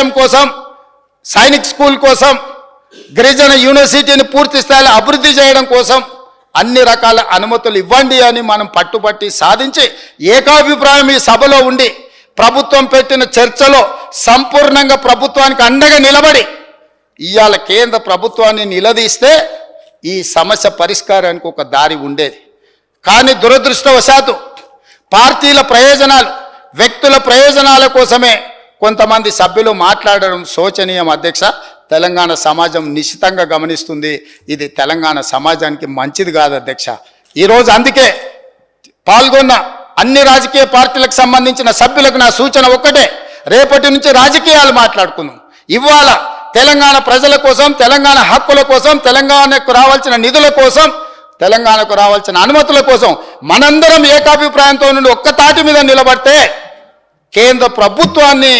Stadium కోసం Sainik school కోసం గిరిజన యూనివర్సిటీని పూర్తి స్థాయిలో అభివృద్ధి చేయడం కోసం అన్ని రకాల అనుమతులు ఇవ్వండి అని మనం పట్టుబట్టి సాధించి ఏకాభిప్రాయం ఈ సభలో ఉండి ప్రభుత్వం పెట్టిన చర్చలో సంపూర్ణంగా ప్రభుత్వానికి అండగా నిలబడి ఇవాళ కేంద్ర ప్రభుత్వాన్ని నిలదీస్తే ఈ సమస్య పరిష్కారానికి ఒక దారి ఉండేది. కానీ దురదృష్టవశాత్తు పార్టీల ప్రయోజనాలు వ్యక్తుల ప్రయోజనాల కోసమే కొంతమంది సభ్యులు మాట్లాడడం శోచనీయం అధ్యక్ష. తెలంగాణ సమాజం నిశ్చితంగా గమనిస్తుంది. ఇది తెలంగాణ సమాజానికి మంచిది కాదు అధ్యక్ష. ఈరోజు అందుకే పాల్గొన్న అన్ని రాజకీయ పార్టీలకు సంబంధించిన సభ్యులకు నా సూచన ఒక్కటే. రేపటి నుంచి రాజకీయాలు మాట్లాడుకుందాం. ఇవాళ తెలంగాణ ప్రజల కోసం తెలంగాణ హక్కుల కోసం తెలంగాణకు రావాల్సిన నిధుల కోసం తెలంగాణకు రావాల్సిన అనుమతుల కోసం మనందరం ఏకాభిప్రాయంతో నుండి ఒక్క తాటి మీద నిలబడితే కేంద్ర ప్రభుత్వాన్ని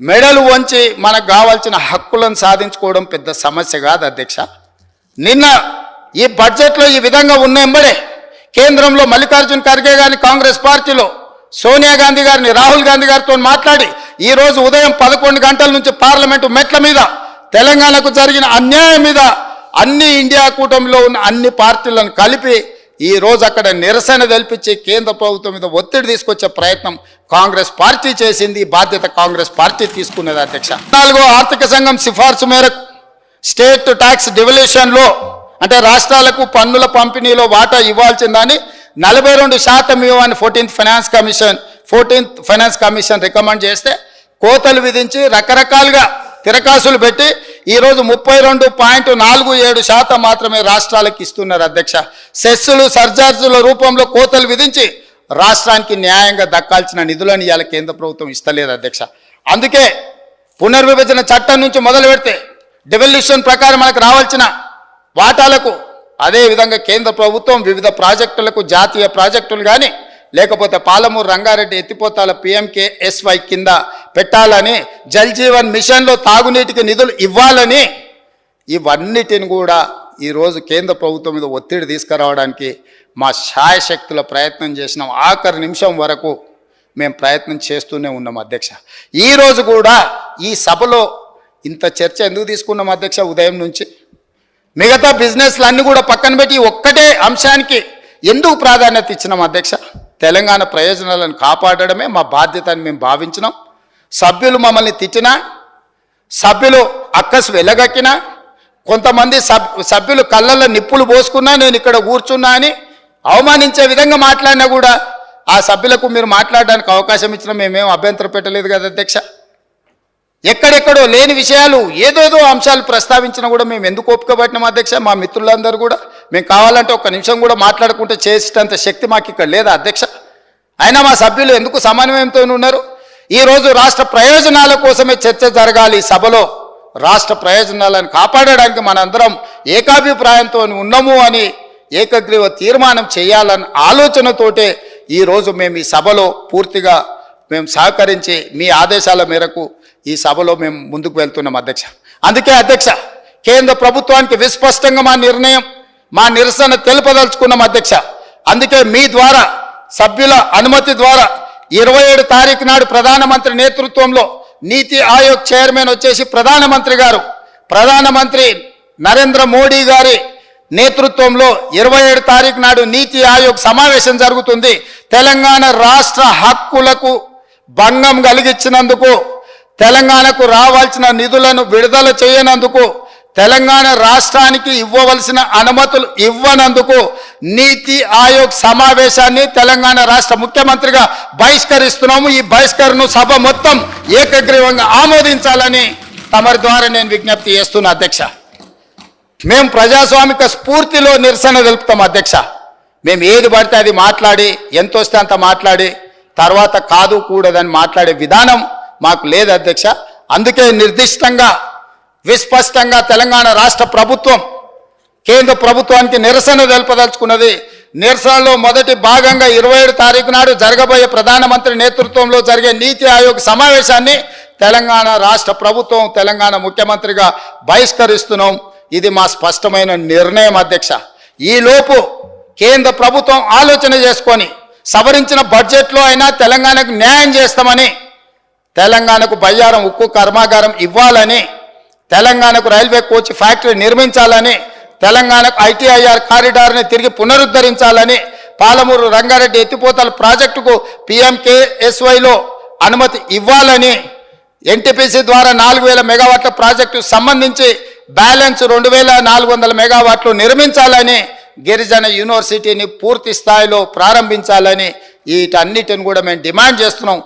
మెడలు వంచి మనకు కావాల్సిన హక్కులను సాధించుకోవడం పెద్ద సమస్య కాదు అధ్యక్ష. నిన్న ఈ బడ్జెట్లో ఈ విధంగా ఉన్న ఎంబడే కేంద్రంలో మల్లికార్జున్ ఖర్గే గారిని కాంగ్రెస్ పార్టీలో సోనియా గాంధీ గారిని రాహుల్ గాంధీ గారితో మాట్లాడి ఈరోజు ఉదయం పదకొండు గంటల నుంచి పార్లమెంటు మెట్ల మీద తెలంగాణకు జరిగిన అన్యాయం మీద అన్ని ఇండియా కూటమిలో ఉన్న అన్ని పార్టీలను కలిపి ఈ రోజు అక్కడ నిరసన తెలిపించి కేంద్ర ప్రభుత్వం మీద ఒత్తిడి తీసుకొచ్చే ప్రయత్నం కాంగ్రెస్ పార్టీ చేసింది. బాధ్యత కాంగ్రెస్ పార్టీ తీసుకున్నది అధ్యక్ష. నాలుగో ఆర్థిక సంఘం సిఫార్సు మేరకు స్టేట్ ట్యాక్స్ డివల్యూషన్లో అంటే రాష్ట్రాలకు పన్నుల పంపిణీలో వాటా ఇవ్వాల్సిందని నలభై రెండు శాతం ఇవ్వని fourteenth finance commission fourteenth finance commission recommend చేస్తే కోతలు విధించి రకరకాలుగా తిరకాసులు పెట్టి ఈరోజు ముప్పై రెండు పాయింట్ నాలుగు ఏడు శాతం మాత్రమే రాష్ట్రాలకు ఇస్తున్నారు అధ్యక్ష. సెస్సులు సర్జార్జుల రూపంలో కోతలు విధించి రాష్ట్రానికి న్యాయంగా దక్కాల్సిన నిధులను ఇవాళ కేంద్ర ప్రభుత్వం ఇస్తలేదు అధ్యక్ష. అందుకే పునర్విభజన చట్టం నుంచి మొదలు పెడితే డివల్యూషన్ ప్రకారం మనకు రావాల్సిన వాటాలకు అదే విధంగా కేంద్ర ప్రభుత్వం వివిధ ప్రాజెక్టులకు జాతీయ ప్రాజెక్టులు కానీ లేకపోతే పాలమూరు రంగారెడ్డి ఎత్తిపోతాల పిఎంకేఎస్వై కింద పెట్టాలని జల్ జీవన్ మిషన్లో తాగునీటికి నిధులు ఇవ్వాలని ఇవన్నిటిని కూడా ఈరోజు కేంద్ర ప్రభుత్వం మీద ఒత్తిడి తీసుకురావడానికి మా శాయశక్తుల ప్రయత్నం చేసినాం. ఆఖరి నిమిషం వరకు మేము ప్రయత్నం చేస్తూనే ఉన్నాం అధ్యక్ష. ఈరోజు కూడా ఈ సభలో ఇంత చర్చ ఎందుకు తీసుకున్నాం అధ్యక్ష ఉదయం నుంచి? మిగతా బిజినెస్లు అన్నీ కూడా పక్కన పెట్టి ఒక్కటే అంశానికి ఎందుకు ప్రాధాన్యత ఇచ్చినాం అధ్యక్ష? తెలంగాణ ప్రయోజనాలను కాపాడడమే మా బాధ్యత అని మేము భావించినాం. సభ్యులు మమ్మల్ని తిట్టినా సభ్యులు అక్కసు వెళ్ళగక్కినా కొంతమంది సబ్ సభ్యులు కళ్ళల్లో నిప్పులు పోసుకున్నా నేను ఇక్కడ కూర్చున్నా అని అవమానించే విధంగా మాట్లాడినా కూడా ఆ సభ్యులకు మీరు మాట్లాడడానికి అవకాశం ఇచ్చినా మేమేం అభ్యంతరం పెట్టలేదు కదా అధ్యక్ష. ఎక్కడెక్కడో లేని విషయాలు ఏదేదో అంశాలు ప్రస్తావించినా కూడా మేము ఎందుకు ఒప్పుకోబట్టినాం అధ్యక్ష? మా మిత్రులందరూ కూడా మేము కావాలంటే ఒక్క నిమిషం కూడా మాట్లాడుకుంటే చేసేటంత శక్తి మాకు ఇక్కడ లేదా అధ్యక్ష? అయినా మా సభ్యులు ఎందుకు సమన్వయంతో ఉన్నారు? ఈరోజు రాష్ట్ర ప్రయోజనాల కోసమే చర్చ జరగాలి సభలో. రాష్ట్ర ప్రయోజనాలను కాపాడడానికి మనందరం ఏకాభిప్రాయంతో ఉన్నాము అని ఏకగ్రీవ తీర్మానం చేయాలన్న ఆలోచనతోటే ఈరోజు మేము ఈ సభలో పూర్తిగా మేము సహకరించి మీ ఆదేశాల మేరకు ఈ సభలో మేము ముందుకు వెళ్తున్నాం అధ్యక్ష. అందుకే అధ్యక్ష కేంద్ర ప్రభుత్వానికి విస్పష్టంగా మా నిర్ణయం మా నిరసన తెలుపదలుచుకున్నాం అధ్యక్ష. అందుకే మీ ద్వారా సభ్యుల అనుమతి ద్వారా ఇరవై ఏడు తారీఖు నాడు ప్రధానమంత్రి నేతృత్వంలో నీతి ఆయోగ్ చైర్మన్ వచ్చేసి ప్రధానమంత్రి గారు. ప్రధానమంత్రి నరేంద్ర మోడీ గారి నేతృత్వంలో ఇరవై ఏడు తారీఖు నాడు నీతి ఆయోగ్ సమావేశం జరుగుతుంది. తెలంగాణ రాష్ట్ర హక్కులకు భంగం కలిగించినందుకు తెలంగాణకు రావాల్సిన నిధులను విడుదల చేయనందుకు తెలంగాణ రాష్ట్రానికి ఇవ్వవలసిన అనుమతులు ఇవ్వనందుకు నీతి ఆయోగ్ సమావేశాన్ని తెలంగాణ రాష్ట్ర ముఖ్యమంత్రిగా బహిష్కరిస్తున్నాము. ఈ బహిష్కరణను సభ మొత్తం ఏకగ్రీవంగా ఆమోదించాలని తమరి ద్వారా నేను విజ్ఞప్తి చేస్తున్నా అధ్యక్ష. మేము ప్రజాస్వామిక స్ఫూర్తిలో నిరసన తెలుపుతాం అధ్యక్ష. మేము ఏది పడితే అది మాట్లాడి ఎంత వస్తే అంత మాట్లాడి తర్వాత కాదు కూడదని మాట్లాడే విధానం మాకు లేదు అధ్యక్ష. అందుకే నిర్దిష్టంగా విస్పష్టంగా తెలంగాణ రాష్ట్ర ప్రభుత్వం కేంద్ర ప్రభుత్వానికి నిరసన తెలుపదలుచుకున్నది. నిరసనలో మొదటి భాగంగా ఇరవై ఏడు తారీఖు నాడు జరగబోయే ప్రధానమంత్రి నేతృత్వంలో జరిగే నీతి ఆయోగ్ సమావేశాన్ని తెలంగాణ రాష్ట్ర ప్రభుత్వం తెలంగాణ ముఖ్యమంత్రిగా బహిష్కరిస్తున్నాం. ఇది మా స్పష్టమైన నిర్ణయం అధ్యక్ష. ఈలోపు కేంద్ర ప్రభుత్వం ఆలోచన చేసుకొని సవరించిన బడ్జెట్లో అయినా తెలంగాణకు న్యాయం చేస్తామని తెలంగాణకు బయ్యారం ఉక్కు కర్మాగారం ఇవ్వాలని తెలంగాణకు రైల్వే కోచ్ ఫ్యాక్టరీ నిర్మించాలని తెలంగాణకు ఐటీఐఆర్ కారిడార్ని తిరిగి పునరుద్ధరించాలని పాలమూరు రంగారెడ్డి ఎత్తిపోతల ప్రాజెక్టుకు పిఎంకేఎస్వైలో అనుమతి ఇవ్వాలని ఎన్టీపీసీ ద్వారా నాలుగు వేల మెగావాట్ల ప్రాజెక్టు సంబంధించి బ్యాలెన్స్ రెండు వేల నాలుగు వందల మెగావాట్లు నిర్మించాలని గిరిజన యూనివర్సిటీని పూర్తి స్థాయిలో ప్రారంభించాలని వీటన్నిటిని కూడా మేము డిమాండ్ చేస్తున్నాం.